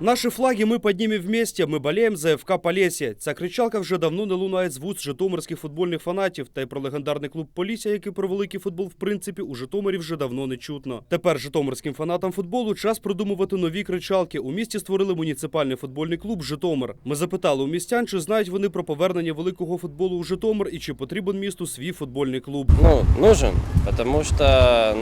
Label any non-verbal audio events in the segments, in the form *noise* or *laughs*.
Наші флаги ми піднімемо вместе, ми болеємо за ФК Полісся. Ця кричалка вже давно не лунає з вуст житомирських футбольних фанатів. Та й про легендарний клуб Полісся, який про великий футбол, в принципі, у Житомирі вже давно не чутно. Тепер житомирським фанатам футболу час продумувати нові кричалки. У місті створили муніципальний футбольний клуб Житомир. Ми запитали у містян, чи знають вони про повернення великого футболу у Житомир і чи потрібен місту свій футбольний клуб. Ну, нужен, потому что,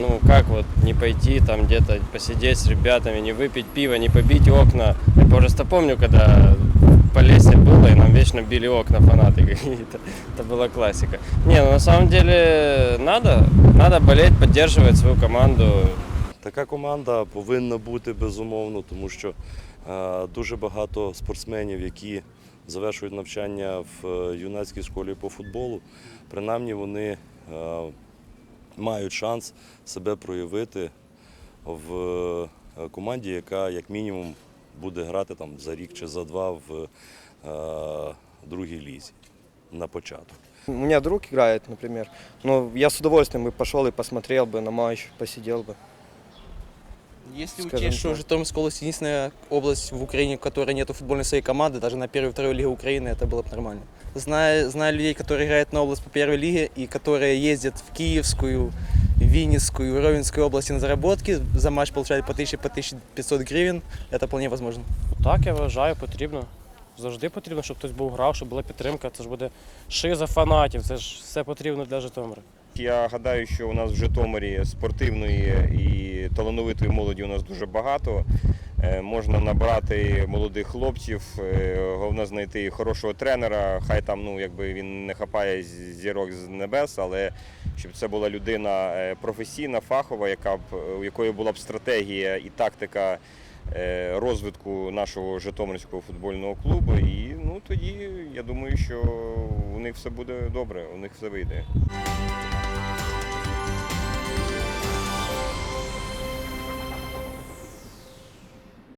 ну, как вот не пойти там где-то посидеть с ребятами, не выпить пиво, не побить окна Я просто помню, когда в Полесье было, и нам вечно били окна фанаты *laughs* какие-то. Это была классика. Не, ну на самом деле надо, надо болеть, поддерживать свою команду. Така команда повинна бути безумовно, тому що е, дуже багато спортсменів, які завершують навчання в е, юнацькій школі по футболу, принаймні вони е, мають шанс себе проявити в е, команді, яка як мінімум буде грати там за рік чи за два в е, другій лізі на початок. У меня друг играет, например. Но я с удовольствием бы пошел и посмотрел бы на матч, посидел бы. Если Скажем учесть, что так. Житомирская область единственная область в Украине, в которой нет футбольной своей команды, даже на первой и второй лиге Украины, это было бы нормально. Зная, зная людей, которые играют на область по первой лиге и которые ездят в Киевскую, Винницкую, Ровенскую области на заработки, за матч получают по 1000, по 1500 гривен, это вполне возможно. Так, я вважаю, потрібно. Завжди потрібно, щоб хтось був грав, щоб була підтримка. Це ж буде шиза фанатів, це ж все потрібно для Житомира. Я гадаю, що у нас в Житомирі спортивної і талановитої молоді у нас дуже багато. Е, Можна набрати молодих хлопців, е, головне знайти хорошого тренера. Хай там ну якби він не хапає зірок з небес, але щоб це була людина е, професійна, фахова, яка б у якої була б стратегія і тактика розвитку нашого Житомирського футбольного клубу. І ну тоді я думаю, що у них все буде добре, у них все вийде.